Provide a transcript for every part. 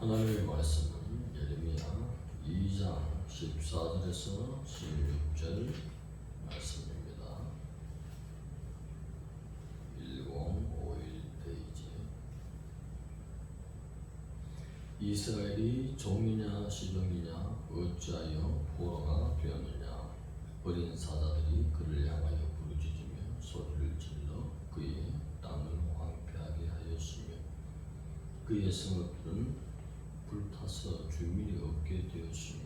하나님의 말씀은 예레미야 2장 14절에서 16절 말씀입니다. 1051 페이지 이스라엘이 종이냐 시종이냐 어찌하여 포로가 되었느냐 어린 사자들이 그를 향하여 부르짖으며 소리를 질러 그의 땅을 황폐하게 하였으며 그의 성읍들은 불타서 주민이 없게 되었으며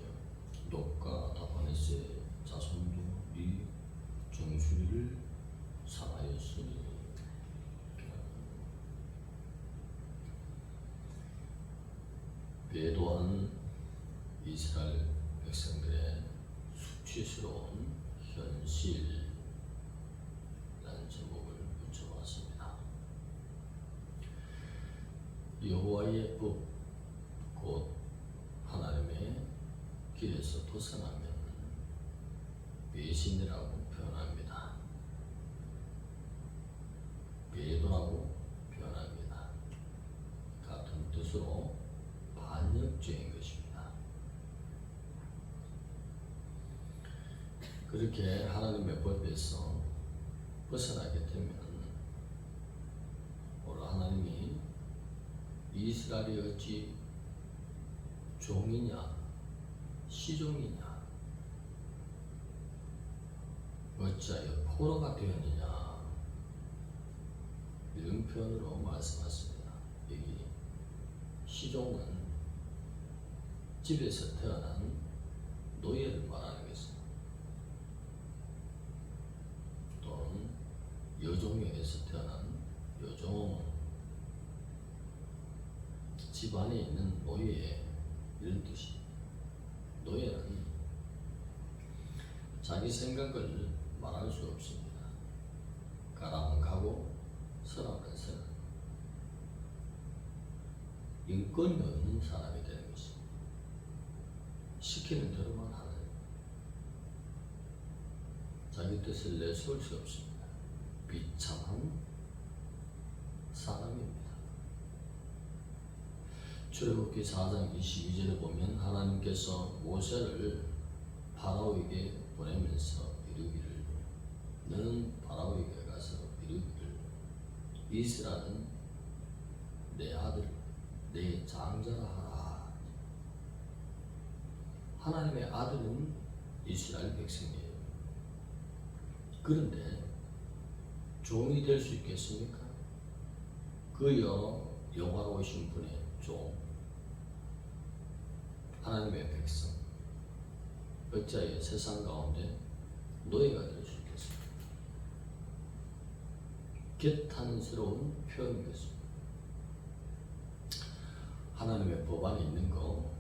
녹과 다바네스의 자손도 네 정수리를 상하였으니 배도한 이스라엘 백성들의 수치스러운 현실이라는 제목을 붙여봤습니다. 여호와의 법, 곧 하나님의 길에서 벗어나면 배신이라고 표현합니다. 배도라고 표현합니다. 같은 뜻으로 반역죄인 것입니다. 그렇게 하나님의 법에서 벗어나게 되면 오늘 하나님이 이스라엘이 어찌 종이냐 시종이냐 어찌하여 포로가 되었느냐 이런 표현으로 말씀하십니다. 여기 시종은 집에서 태어난 노예를 말하는 것입니다. 또는 여종에게서 태어난 여종 집안에 있는 노예 이런 뜻이 노예는 자기 생각을 말할 수 없습니다. 가라면 가고 서라면 서라. 인권이 없는 사람이 되는 것입니다. 시키는 대로만 하는 자기 뜻을 내세울 수 없습니다. 비참한 사람입니다. 출애굽기 4장 22절에 보면 하나님께서 모세를 파라오에게 보내면서 이르기를 너는 파라오에게 가서 이르기를 이스라엘은 내 아들 내 장자라 하라 하나님의 아들은 이스라엘 백성이에요 그런데 종이 될 수 있겠습니까? 그여 영화로우신 분의 종 하나님의 백성 어찌하여 세상 가운데 노예가 될 수 있겠습니까? 개탄스러운 표현인 것입니다. 하나님의 법 안에 있는 거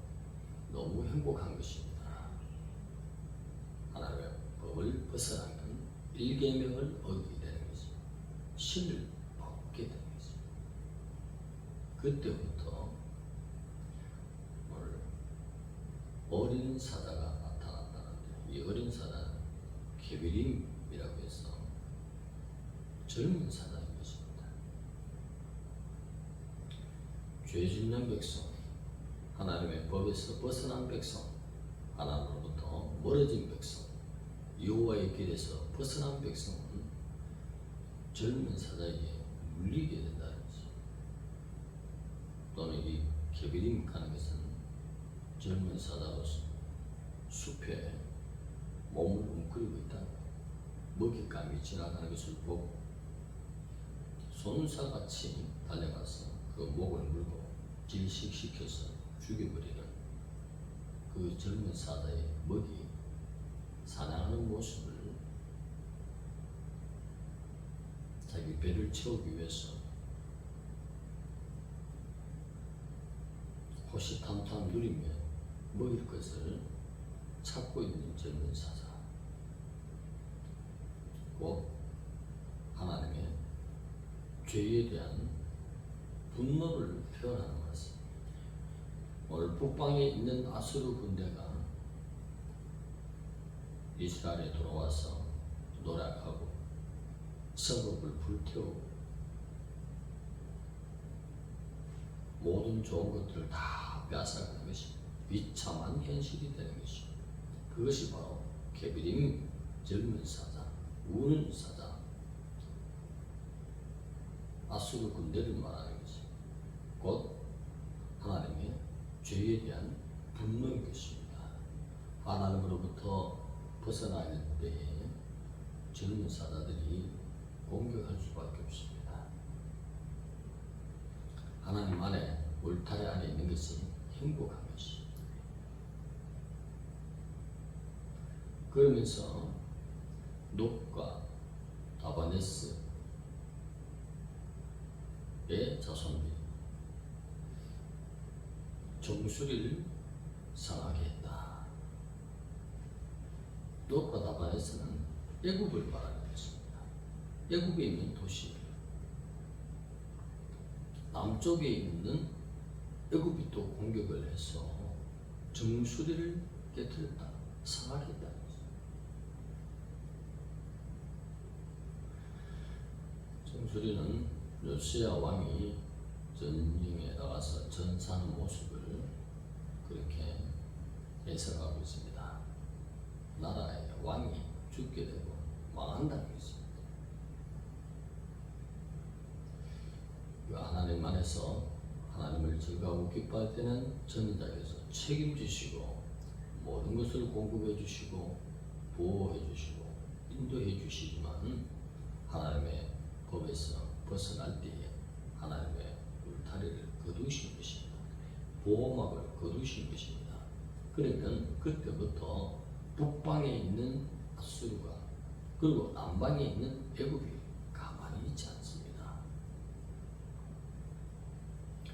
너무 행복한 것입니다. 하나님의 법을 벗어나면 일계명을 어기게 되는 것입니다. 신을 벗게 되는 것입니다. 그때부터 오늘 어린 사자가 나타났다는데 이 어린 사자는 케비림이라고 해서 젊은 사자인 것입니다. 죄 짓는 백성, 하나님의 법에서 벗어난 백성, 하나님으로부터 멀어진 백성, 여호와의 길에서 벗어난 백성은 젊은 사자에게 물리게 된다는 것입니다. 또는 이 케비림 가는 것은 젊은 사자로서 숲에 몸을 웅크리고 있다. 먹잇감이 지나가는 것을 보고 손사같이 달려가서 그 목을 물고 질식시켜서 죽여버리는 그 젊은 사자의 먹이 사냥하는 모습을 자기 배를 채우기 위해서 호시탐탐 누리며 먹일 것을 찾고 있는 젊은 사자. 곧 하나님의 죄에 대한 분노를 표현하는 것입니다. 오늘 북방에 있는 아수르 군대가 이스라엘에 돌아와서 노력하고 성읍을 불태우고 모든 좋은 것들을 다 빼앗아가는 것이 비참한 현실이 되는 것이 그것이 바로 케비림 젊은 사자, 우는 사자, 아수르 군대를 말하는 것이 곧 하나님의 죄에 대한 분노인 것입니다. 하나님으로부터 벗어나야 할 때에 젊은 사자들이 공격할 수밖에 없습니다. 하나님 안에 울타리 안에 있는 것이 행복한 것이. 그러면서 녹과 다바네스의 자손들이 정수리를 상하게 했다. 녹과 다바네스는 애굽을 말하는 것입니다. 애굽에 있는 도시, 남쪽에 있는 애굽이 또 공격을 해서 정수리를 깨뜨렸다, 상하게 했다. 정수리는 요시야 왕이 전쟁에 나가서 전사하는 모습을 그렇게 해석하고 있습니다. 나라의 왕이 죽게 되고 망한다는 것입니다. 그 하나님 안에서 하나님을 즐거워하고 기뻐할 때는 전자에서 책임지시고 모든 것을 공급해 주시고 보호해 주시고 인도해 주시지만 하나님의 법에서 벗어날 때에 하나님의 울타리를 거두신 것입니다. 보호막을 거두신 것입니다. 그러면 그때부터 북방에 있는 아수르가 그리고 남방에 있는 애굽이 가만히 있지 않습니다.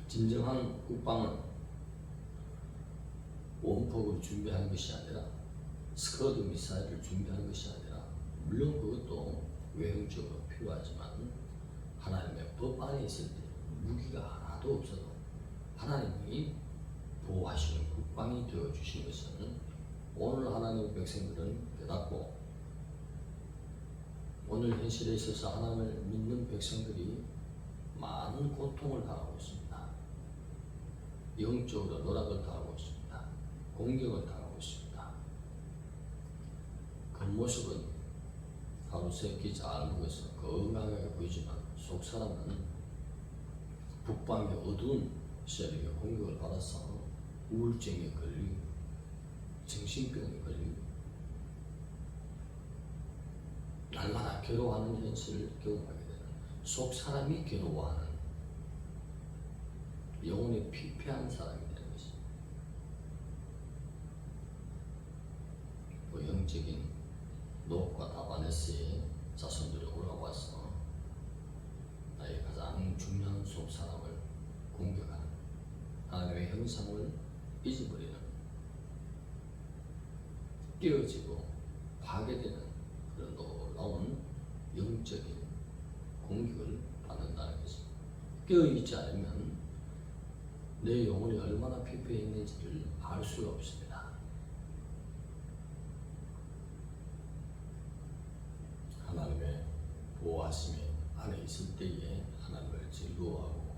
진정한 국방은 원폭을 준비하는 것이 아니라 스커드 미사일을 준비하는 것이 아니라 물론 그것도 외형적으로 필요하지만 하나님의 법 안에 있을 때 무기가 하나도 없어도 하나님이 보호하시는 국방이 되어 주신 것은 오늘 하나님의 백성들은 깨닫고 오늘 현실에 있어서 하나님을 믿는 백성들이 많은 고통을 당하고 있습니다. 영적으로 노락을 당하고 있습니다. 공격을 당하고 있습니다. 그 모습은 하루 세끼 잘 먹어서 건강하게 보이지만 속 사람은 북방의 어두운 세력의 공격을 받아서 우울증에 걸리고 정신병에 걸리고 날마다 괴로워하는 현실을 경험하게 되는 속 사람이 괴로워하는 영혼이 피폐한 사람이 되는 것입니다. 그 영적인 노과 다바네스의 자손들이 올라와서 나의 가장 중요한 속 사람을 공격하는 하나님의 형상을 잊어버리는 깨어지고 파괴되는 그런 놀라운 영적인 공격을 받는다는 것입니다. 깨어있지 않으면 내 영혼이 얼마나 피폐해 있는지를 알 수가 없습니다. 하나님의 보호하심이 안에 있을 때에 하나님을 즐거워하고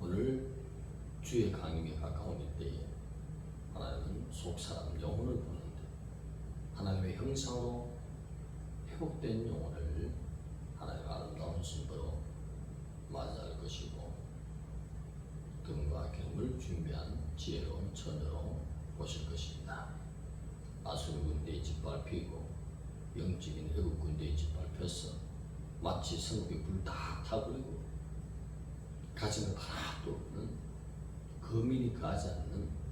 오늘 주의 강림에 가까운 이때에 하나님은 속 사람 영혼을 보는데 하나님의 형상으로 회복된 영혼을 하나님의 아름다운 신부로 맞이할 것이고 금과 경을 준비한 지혜로운 처녀로 보실 것입니다. 아수르 군대의 짓밟히고 영적인 애국 군대의 짓밟혀서 마치 성벽에 불다 타버리고 가진 것 하나도 없는 거민이 가지 않는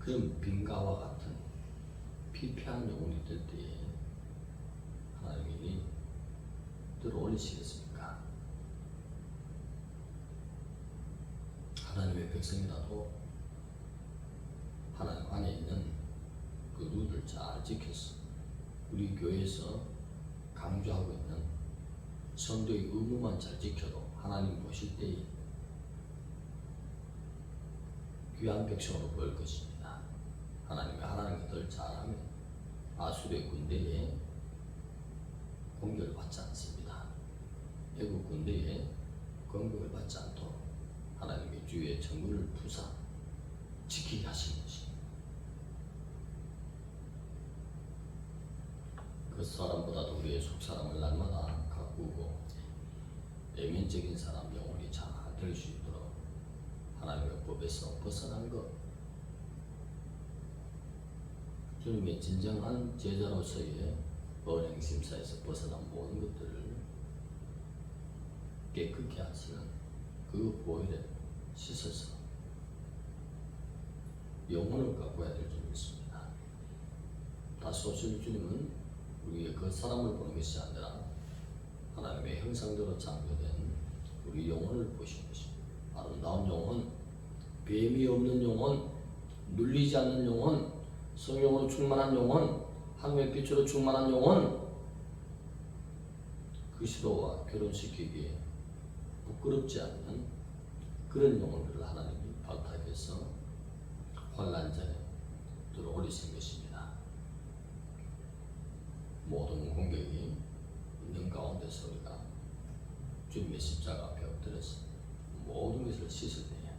그런 빈가와 같은 피폐한 영혼이 될 때에 하나님이 들어올리시겠습니까? 하나님의 백성이라도 하나님 안에 있는 그 룰을 잘 지켜서 우리 교회에서 강조하고 있는 성도의 의무만 잘 지켜도 하나님 보실 때에 귀한 백성으로 보일 것입니다. 하나님의 하나님의 덜 잘하면 아수르의 군대에 공격을 받지 않습니다. 애국 군대에 공격을 받지 않도록 하나님의 주의 정문을 부사 지키게 하신 것입니다. 그 사람보다도 우리의 속 사람을 날마다 가꾸고 내면적인 사람 영혼이 잘 될 수 있도록 하나님의 법에서 벗어난 것 주님의 진정한 제자로서의 언행 심사에서 벗어난 모든 것들을 깨끗게 하시는 그 보혈에 씻어서 영혼을 가꿔야 될줄 믿습니다. 다시 오실 주님은 우리의 그 사람을 보는 것이 아니라 하나님의 형상대로 창조된 우리 영혼을 보시는 것입니다. 아름다운 영혼, 뱀이 없는 영혼, 눌리지 않는 영혼, 성령으로 충만한 영혼, 하늘의 빛으로 충만한 영혼, 그리스도와 결혼시키기에 부끄럽지 않는 그런 영혼들을 하나님이 발탁해서 환란전에 들어올리신 것입니다. 모든 공격이 있는 가운데서 우리가 주님의 십자가 앞에 엎드려서 모든 것을 씻을 때에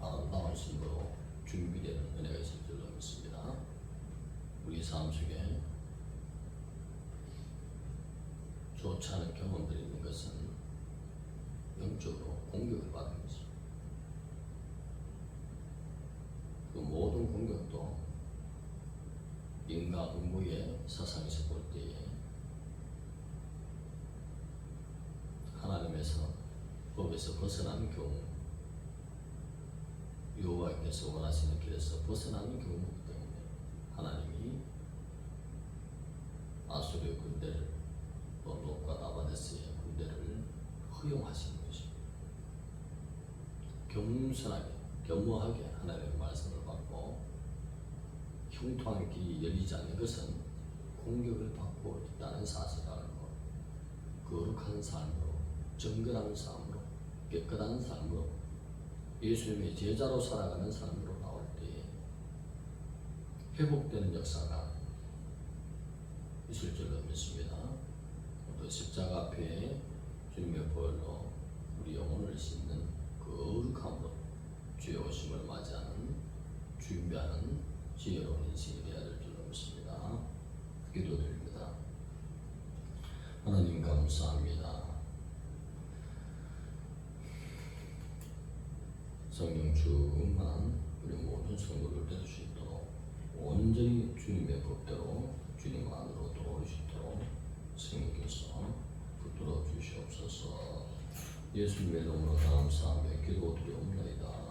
아름다운 신부로 준비되는 은혜가 있을 줄로 믿습니다. 우리 삶 속에 좋지 않은 경험들이 있는 것은 영적으로 공격을 받은 것입니다. 그 모든 공격도 인과 응보의 사상에서 볼 때에 하나님에서 법에서 벗어나는 경우 여호와께서 원하시는 길에서 벗어나는 경우이기 때문에 하나님이 아수르의 군대를 또 롯과 나바데스의 군대를 허용하시는 것입니다. 겸손하게 겸허하게 하나님의 말씀을 받고 형통한 길이 열리지 않는 것은 공격을 받고 있다는 사실을 알고 거룩한 삶으로 정결한 삶으로 깨끗한 삶으로 예수님의 제자로 살아가는 삶으로 나올 때에 회복되는 역사가 있을 줄로 믿습니다. 또 십자가 앞에 주님의 보혈로 우리 영혼을 씻는 거룩함으로 주의 오심을 맞이하는 준비하는 지혜로운 인생이 되어야 될 줄로 믿습니다. 기도드립니다. 하나님 감사합니다. 성령 충만 우리 모든 성도를 될 수 있도록 온전히 주님의 법대로 주님 안으로 들어올 수 있도록 성령께서 붙들어 주시옵소서 예수님의 이름으로 감사하며 기도 드리옵나이다.